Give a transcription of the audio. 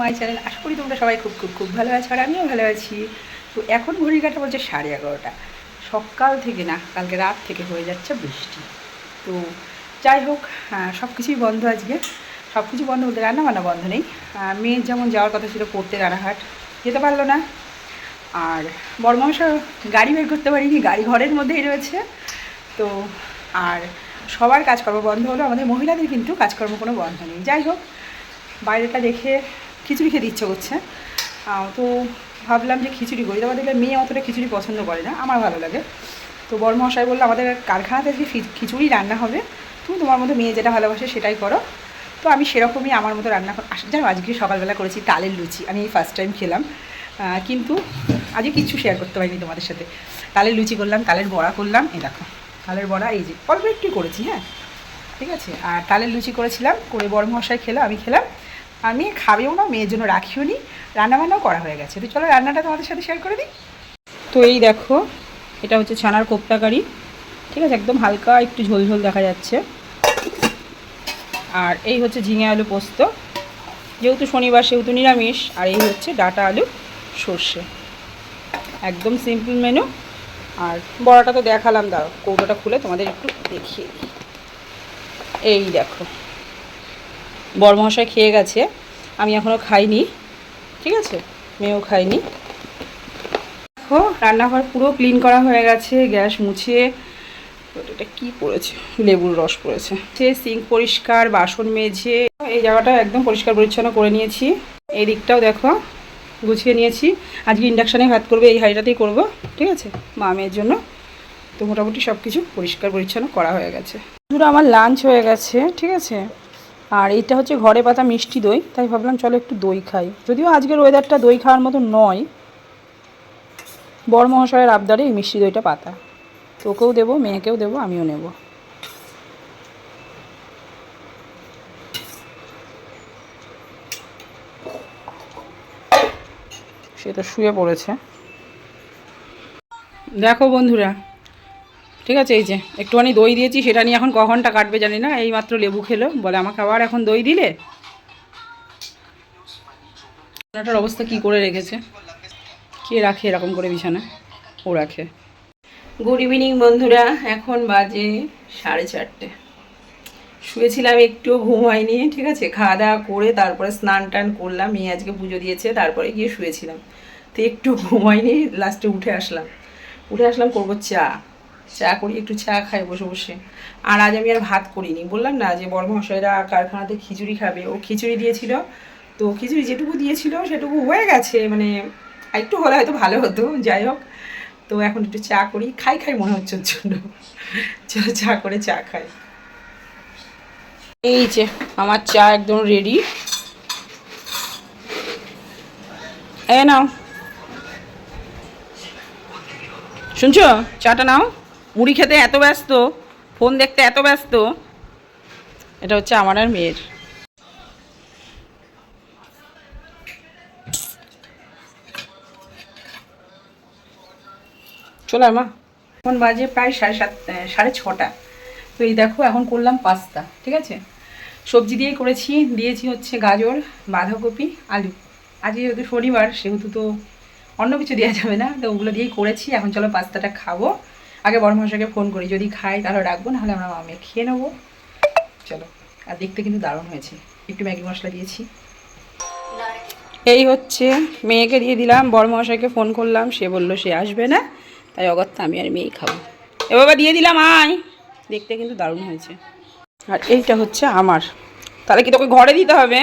মাই channel আশা করি তোমরা সবাই খুব খুব খুব ভালো আছো আর আমিও ভালো আছি। তো এখন ঘড়ির কাটা বলছে সাড়ে এগারোটা। সকাল থেকে না, কালকে রাত থেকে হয়ে যাচ্ছে বৃষ্টি। তো যাই হোক সব কিছুই বন্ধ আজকে। সব কিছু বন্ধ বলতে রান্না বান্না বন্ধ নেই। মেয়ের যেমন যাওয়ার কথা ছিল পড়তে রানাঘাট, যেতে পারল না। আর বড়মাংস গাড়ি বের করতে পারিনি, গাড়ি ঘরের মধ্যেই রয়েছে। তো আর সবার কাজকর্ম বন্ধ হলো, আমাদের মহিলাদের কিন্তু কাজকর্ম কোনো বন্ধ নেই। যাই হোক বাইরেটা দেখে খিচুড়ি খেতে ইচ্ছে করছে। তো ভাবলাম যে খিচুড়ি করি। তারপর দেখলে মেয়ে অতটা খিচুড়ি পছন্দ করে না, আমার ভালো লাগে। তো বড়মশাই বলল, আমাদের কারখানাতে আজকে খিচুড়ি রান্না হবে। তুমি তোমার মতো মেয়ে যেটা ভালোবাসে সেটাই করো। তো আমি সেরকমই আমার মতো রান্না জানো আজকে সকালবেলা করেছি তালের লুচি। আমি এই ফার্স্ট টাইম খেলাম। কিন্তু আজকে কিচ্ছু শেয়ার করতে পারিনি তোমাদের সাথে। তালের লুচি করলাম, তালের বড়া করলাম, এই দেখো। তালের বড়া, এই যে, অল্প একটু করেছি হ্যাঁ। ঠিক আছে? আর তালের লুচি করেছিলাম, করে বড় মশাই খেলো, আমি খেলাম। আর মেয়ে খাবেও না, মেয়ের জন্য রাখিও নি, রান্নাবান্নাও করা হয়ে গেছে। তো চলো রান্নাটা তোমাদের সাথে শেয়ার করে দিই। তো এই দেখো, এটা হচ্ছে ছানার কোপ্তা কারি। ঠিক আছে, একদম হালকা একটু ঝোল ঝোল দেখা যাচ্ছে। আর এই হচ্ছে ঝিঙে আলু পোস্ত। যেহেতু শনিবার, সেহেতু নিরামিষ, আর এই হচ্ছে ডাটা আলু সর্ষে। একদম সিম্পল মেনু আর বড়াটা তো দেখালাম, দাও, কৌটোটা খুলে তোমাদের একটু দেখিয়ে দিই। এই দেখো। বড়মহাশয় খেয়ে গেছে। আমি এখনও খাইনি, ঠিক আছে? মেয়েও খাইনি দেখো, রান্নাঘর পুরো ক্লিন করা হয়ে গেছে, গ্যাস মুছিয়ে। এটা কি পড়েছে? লেবুর রস পড়েছে। সে সিঙ্ক পরিষ্কার, বাসন মেঝে এই জায়গাটা একদম পরিষ্কার পরিচ্ছন্ন করে নিয়েছি। এই দিকটাও দেখো, গুছিয়ে নিয়েছি। আজকে ইন্ডাকশানে ভাত করবে, এই হাঁড়িটাতেই করব, ঠিক আছে? মা মেয়ের জন্য। তো মোটামুটি সব কিছু পরিষ্কার পরিচ্ছন্ন করা হয়ে গেছে। আমার লাঞ্চ হয়ে গেছে, ঠিক আছে? আর এটা হচ্ছে ঘরে পাতা মিষ্টি দই, তাই ভাবলাম চলো একটু দই খাই। যদিও আজকের ওয়েদারটা দই খাওয়ার মতো নয় বড় মহাশয়ের আবদারে এই মিষ্টি দইটা পাতা। তোকেও দেবো, মেয়েকেও দেবো, আমিও নেব। সে তো শুয়ে পড়েছে। দেখো বন্ধুরা ঠিক আছে, এই যে, একটুখানি দই দিয়েছি, সেটা নিয়ে এখন কখনটা কাটবে জানি না এই মাত্র লেবু খেলো। বলে আমাকে আবার এখন দই দিলে? বিছানাটার অবস্থা কি করে রেখেছে? কে রাখে এরকম করে বিছানা? ও রাখে। গুড ইভিনিং বন্ধুরা। এখন বাজে সাড়ে চারটে। শুয়েছিলাম, একটুও ঘুম হয়নি, ঠিক আছে? খাওয়া দাওয়া করে তারপরে স্নান টান করলাম, মেয়ে আজকে পুজো দিয়েছে, তারপরে গিয়ে শুয়েছিলাম। তো একটু ঘুম হয়নি লাস্টে উঠে আসলাম। উঠে আসলাম, করব চা। চা করি, একটু চা খাই বসে বসে। আর আজ আমি আর ভাত করিনি। বললাম না যে বড় মশাইরা কারখানাতে খিচুড়ি খাবে। ও খিচুড়ি দিয়েছিল। তো খিচুড়ি যেটুকু দিয়েছিল, সেটুকু হয়ে গেছে। মানে একটু হলে হয়তো ভালো হতো, যাই হোক। তো এখন একটু চা করি। খাই খাই মনে হচ্ছে ওর জন্য। চলো চা করে চা খাই। এই যে, আমার চা একদম রেডি এ নাও। শুনছো? চাটা নাও। মুড়ি খেতে এত ব্যস্ত, ফোন দেখতে এত ব্যস্ত, এটা হচ্ছে আমার আর মেয়ের। চলে মা। এখন বাজে প্রায় সাড়ে সাত সাড়ে ছটা। তো এই দেখো এখন করলাম পাস্তা, ঠিক আছে? সবজি দিয়ে করেছি, দিয়েছি হচ্ছে গাজর, বাঁধাকপি, আলু। আজ যেহেতু শনিবার, সেহেতু তো অন্য কিছু দেওয়া যাবে না, তো ওগুলো দিয়েই করেছি। এখন চলো পাস্তাটা খাব। আগে বড় মশাইকে ফোন করি, যদি খাই তাহলে রাখব, নাহলে আমরা মামে খেয়ে নেব। চলো, আর দেখতে কিন্তু দারুণ হয়েছে। একটু ম্যাগি মশলা দিয়েছি। এই হচ্ছে, মেয়েকে দিয়ে দিলাম, বড় মশাইকে ফোন করলাম, সে বলল সে আসবে না, তাই অগত্যা আমি আর মেয়েই খাব। এ বাবা, দিয়ে দিলাম, আয়। দেখতে কিন্তু দারুণ হয়েছে। আর এইটা হচ্ছে আমার। তাহলে কি তোকে ঘরে দিতে হবে?